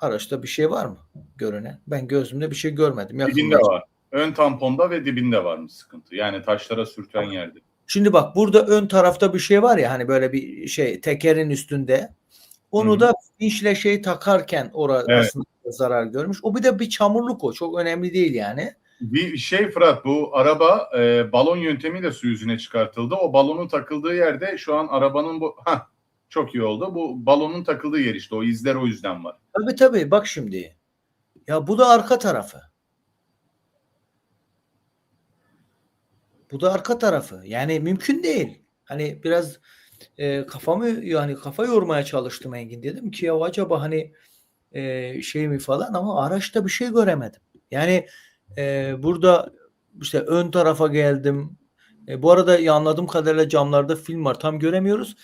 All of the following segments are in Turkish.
Araçta bir şey var mı görünen? Ben gözümde bir şey görmedim. Dibinde Yakından- var. Ön tamponda ve dibinde var mı sıkıntı? Yani taşlara sürten yerde. Şimdi bak burada ön tarafta bir şey var ya hani böyle bir şey tekerin üstünde. Onu Hı hı. da vinçle şey takarken orada Evet. zarar görmüş. O bir de bir çamurluk o. Çok önemli değil yani. Bir şey Fırat bu araba e, balon yöntemiyle su yüzüne çıkartıldı. O balonun takıldığı yerde şu an arabanın bu ha çok iyi oldu. Bu balonun takıldığı yer işte o izler o yüzden var. Tabii tabii bak şimdi. Ya bu da arka tarafı. Bu da arka tarafı. Yani mümkün değil. Hani biraz e, kafamı yani kafa yormaya çalıştım Engin dedim ki ya acaba hani e, şey mi falan ama araçta bir şey göremedim. Yani e, burada işte ön tarafa geldim. E, bu arada anladığım kadarıyla camlarda film var. Tam göremiyoruz.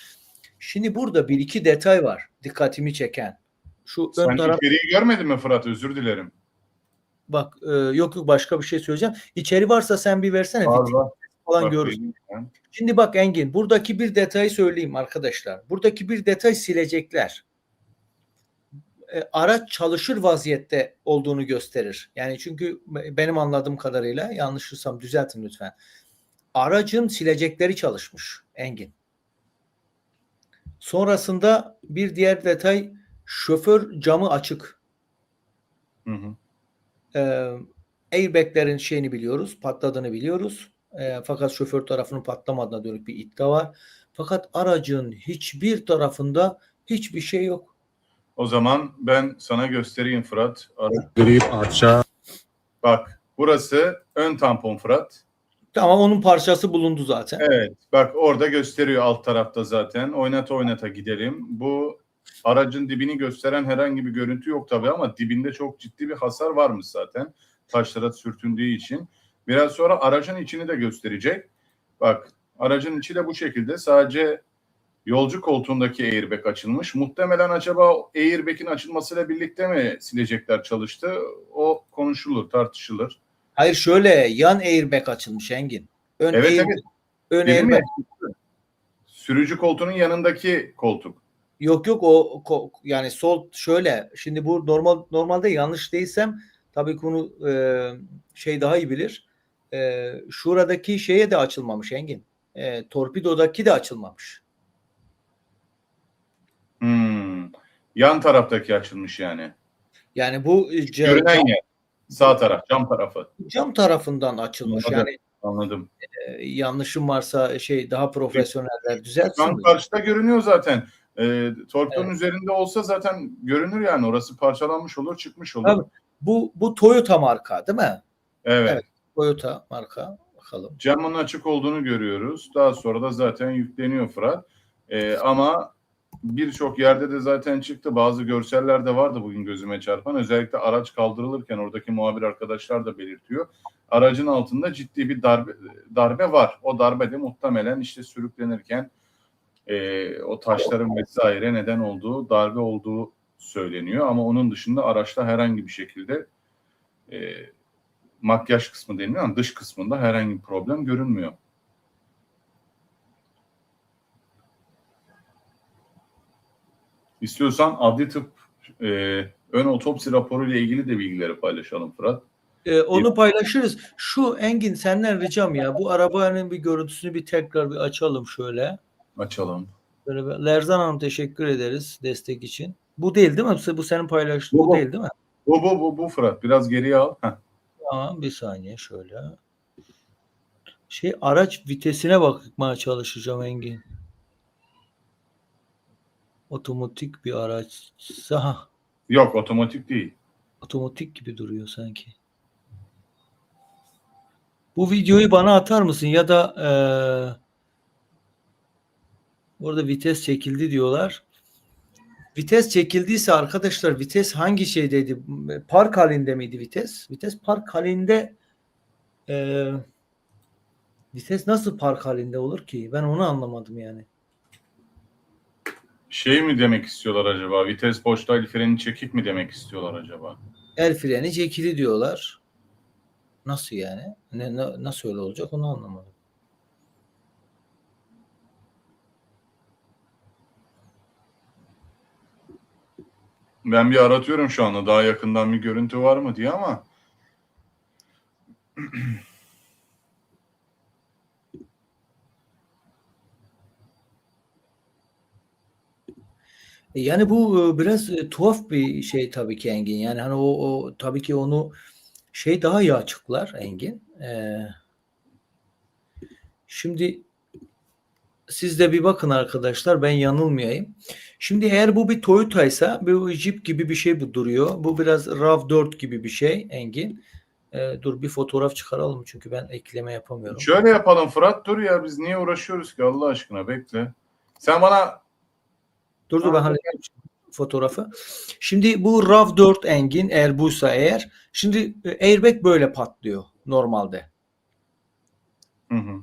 Şimdi burada bir iki detay var dikkatimi çeken. Şu ön Sen taraf içeriği görmedin mi Fırat? Özür dilerim. Bak e, yok yok başka bir şey söyleyeceğim. İçeri varsa sen bir versene. Var, var. falan ben- Şimdi bak Engin buradaki bir detayı söyleyeyim arkadaşlar. Buradaki bir detay silecekler. E, araç çalışır vaziyette olduğunu gösterir. Yani çünkü benim anladığım kadarıyla yanlışlıysam düzeltin lütfen. Aracın silecekleri çalışmış Engin. Sonrasında bir diğer detay şoför camı açık. Hı hı. e, airbaglerin şeyini biliyoruz, patladığını biliyoruz. E, fakat şoför tarafının patlamadığına dönük bir iddia var. Fakat aracın hiçbir tarafında hiçbir şey yok. O zaman ben sana göstereyim Fırat. Gri parça Bak burası ön tampon Fırat. Tamam onun parçası bulundu zaten. Evet bak orada gösteriyor alt tarafta zaten. Oynata oynata gidelim. Bu aracın dibini gösteren herhangi bir görüntü yok tabii ama dibinde çok ciddi bir hasar varmış zaten. Taşlara sürtündüğü için. Biraz sonra aracın içini de gösterecek. Bak aracın içi de bu şekilde. Sadece yolcu koltuğundaki airbag açılmış. Muhtemelen acaba airbag'in açılmasıyla birlikte mi silecekler çalıştı? O konuşulur, tartışılır. Hayır şöyle yan airbag açılmış Engin. Ön Evet airbag, evet. ön Dedim airbag ya, sürücü koltuğunun yanındaki koltuk. Yok yok o ko- yani sol şöyle şimdi bu normal normalde yanlış değilsem tabii bunu e, şey daha iyi bilir. E, şuradaki şeye de açılmamış Engin. E, torpidodaki de açılmamış. Hmm. Yan taraftaki açılmış yani. Yani bu e, ca- Görünen cam, yer. Sağ taraf, cam tarafı. cam tarafından açılmış. Anladım. Yani Anladım. e, yanlışım varsa şey daha profesyoneller düzeltsin. Mi? karşıda görünüyor zaten. Ee, torpidonun Evet. üzerinde olsa zaten görünür yani. Orası parçalanmış olur, çıkmış olur. Tabii. Bu bu Toyota marka değil mi? Evet. Evet. Toyota marka. Bakalım. Camın açık olduğunu görüyoruz. Daha sonra da zaten yükleniyor Fırat. Ee, ama birçok yerde de zaten çıktı. Bazı görseller de vardı bugün gözüme çarpan. Özellikle araç kaldırılırken oradaki muhabir arkadaşlar da belirtiyor. Aracın altında ciddi bir darbe darbe var. O darbe de muhtemelen işte sürüklenirken e, o taşların vesaire neden olduğu darbe olduğu söyleniyor. Ama onun dışında araçta herhangi bir şekilde e, makyaj kısmı deniliyor ama dış kısmında herhangi bir problem görünmüyor. İstiyorsan adli tıp e, ön otopsi raporu ile ilgili de bilgileri paylaşalım Fırat. Ee, onu paylaşırız. Şu Engin senden ricam ya bu arabanın bir görüntüsünü bir tekrar bir açalım şöyle. Açalım. Lerzan Hanım teşekkür ederiz destek için. Bu değil değil mi? Bu senin paylaştığın Bu, bu bu. değil değil mi? Bu bu bu bu Fırat biraz geriye al. Heh. Tamam bir saniye şöyle. Şey araç vitesine bakmaya çalışacağım Engin. Otomatik bir araç. Ha, Yok otomatik değil. otomatik gibi duruyor sanki. Bu videoyu bana atar mısın ya da eee orada vites çekildi diyorlar. Vites çekildiyse arkadaşlar vites hangi şeydeydi? Park halinde miydi vites? Vites park halinde eee, vites nasıl park halinde olur ki? Ben onu anlamadım yani. Şey mi demek istiyorlar acaba? Vites boşta el freni çekik mi demek istiyorlar acaba? El freni çekili diyorlar. Nasıl yani? Ne, ne- nasıl öyle olacak onu anlamadım. Ben bir aratıyorum şu anda daha yakından bir görüntü var mı diye ama Yani bu e, biraz e, tuhaf bir şey tabii ki Engin. Yani hani o, o tabii ki onu şey daha iyi açıklar Engin. Ee, şimdi siz de bir bakın arkadaşlar ben yanılmayayım. Şimdi eğer bu bir Toyota ise bu Jeep gibi bir şey bu duruyor. Bu biraz RAV4 gibi bir şey Engin. Ee, dur bir fotoğraf çıkaralım çünkü ben ekleme yapamıyorum. şöyle yapalım Fırat dur ya biz niye uğraşıyoruz ki Allah aşkına bekle. Sen bana Dur dur ben Ha, halledeyim fotoğrafı. Şimdi bu RAV4 Engin eğer buysa eğer şimdi e, airbag böyle patlıyor normalde. Hı hı.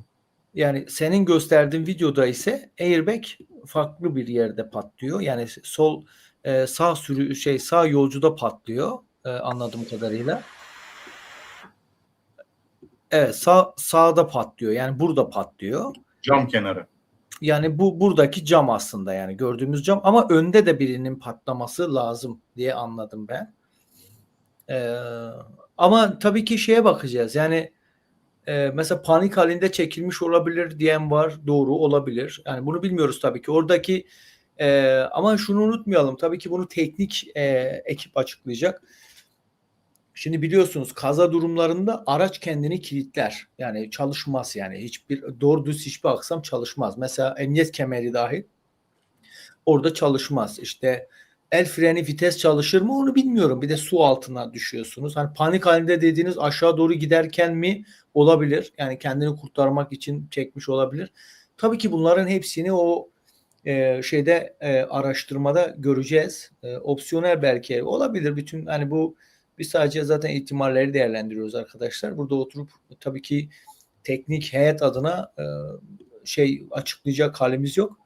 Yani senin gösterdiğin videoda ise airbag farklı bir yerde patlıyor. Yani sol e, sağ sürü şey sağ yolcuda patlıyor e, anladığım kadarıyla. Evet sağ sağda patlıyor. Yani burada patlıyor. cam kenarı. Yani bu buradaki cam aslında yani gördüğümüz cam ama önde de birinin patlaması lazım diye anladım ben. Ee, ama tabii ki şeye bakacağız. Yani e, mesela panik halinde çekilmiş olabilir diyen var. Doğru olabilir. Yani bunu bilmiyoruz tabii ki. Oradaki e, ama şunu unutmayalım. Tabii ki bunu teknik e, ekip açıklayacak. Şimdi biliyorsunuz kaza durumlarında araç kendini kilitler. Yani çalışmaz yani. Hiçbir doğru düz hiçbir aksam çalışmaz. Mesela emniyet kemeri dahil orada çalışmaz. İşte el freni vites çalışır mı onu bilmiyorum. Bir de su altına düşüyorsunuz. Hani panik halinde dediğiniz aşağı doğru giderken mi olabilir? Yani kendini kurtarmak için çekmiş olabilir. Tabii ki bunların hepsini o e, şeyde e, araştırmada göreceğiz. E, opsiyonel belki olabilir. Bütün hani bu biz sadece zaten ihtimalleri değerlendiriyoruz arkadaşlar. Burada oturup tabii ki teknik heyet adına e, şey açıklayacak halimiz yok.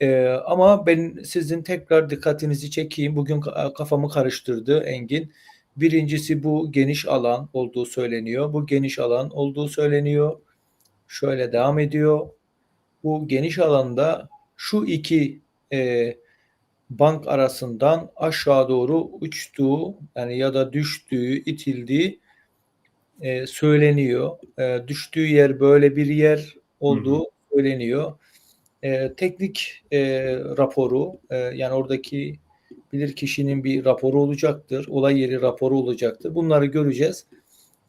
E, ama ben sizin tekrar dikkatinizi çekeyim. Bugün ka- kafamı karıştırdı Engin. Birincisi bu geniş alan olduğu söyleniyor. Bu geniş alan olduğu söyleniyor. Şöyle devam ediyor. Bu geniş alanda şu iki e, bank arasından aşağı doğru uçtuğu yani ya da düştüğü, itildiği e, söyleniyor. E, düştüğü yer böyle bir yer olduğu söyleniyor. E, teknik e, raporu e, yani oradaki bilir kişinin bir raporu olacaktır. Olay yeri raporu olacaktır. Bunları göreceğiz.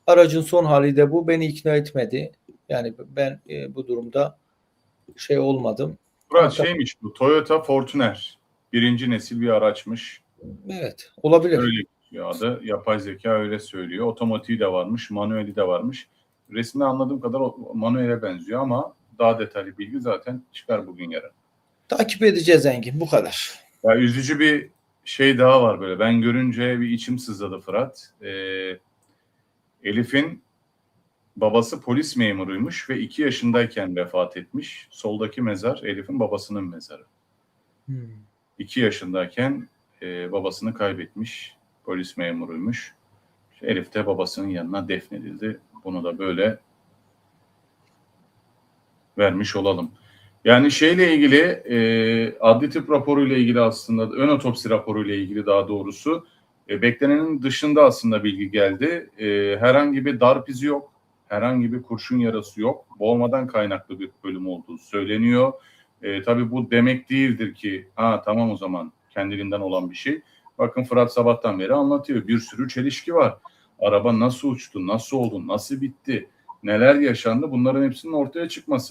Aracın son hali de bu. Beni ikna etmedi. Yani ben e, bu durumda şey olmadım. Fırat Tabii. şeymiş bu Toyota Fortuner. Birinci nesil bir araçmış. Evet, olabilir. Öyle geçiyor adı. Yapay zeka öyle söylüyor. Otomatiği de varmış, manueli de varmış. Resimde anladığım kadar manuele benziyor ama daha detaylı bilgi zaten çıkar bugün yarın. Takip edeceğiz Engin. Bu kadar. Ya üzücü bir şey daha var böyle. Ben görünce bir içim sızladı Fırat. Ee, Elif'in babası polis memuruymuş ve iki yaşındayken vefat etmiş. Soldaki mezar Elif'in babasının mezarı. Hmm. 2 yaşındayken e, babasını kaybetmiş. Polis memuruymuş. İşte Elif de babasının yanına defnedildi. Bunu da böyle vermiş olalım. Yani şeyle ilgili e, adli tıp raporuyla ilgili aslında ön otopsi raporuyla ilgili daha doğrusu e, beklenenin dışında aslında bilgi geldi. E, herhangi bir darp izi yok. Herhangi bir kurşun yarası yok. Boğmadan kaynaklı bir bölüm olduğu söyleniyor. E, tabii bu demek değildir ki ha tamam o zaman kendiliğinden olan bir şey. Bakın Fırat sabahtan beri anlatıyor. Bir sürü çelişki var. Araba nasıl uçtu, nasıl oldu, nasıl bitti, neler yaşandı bunların hepsinin ortaya çıkması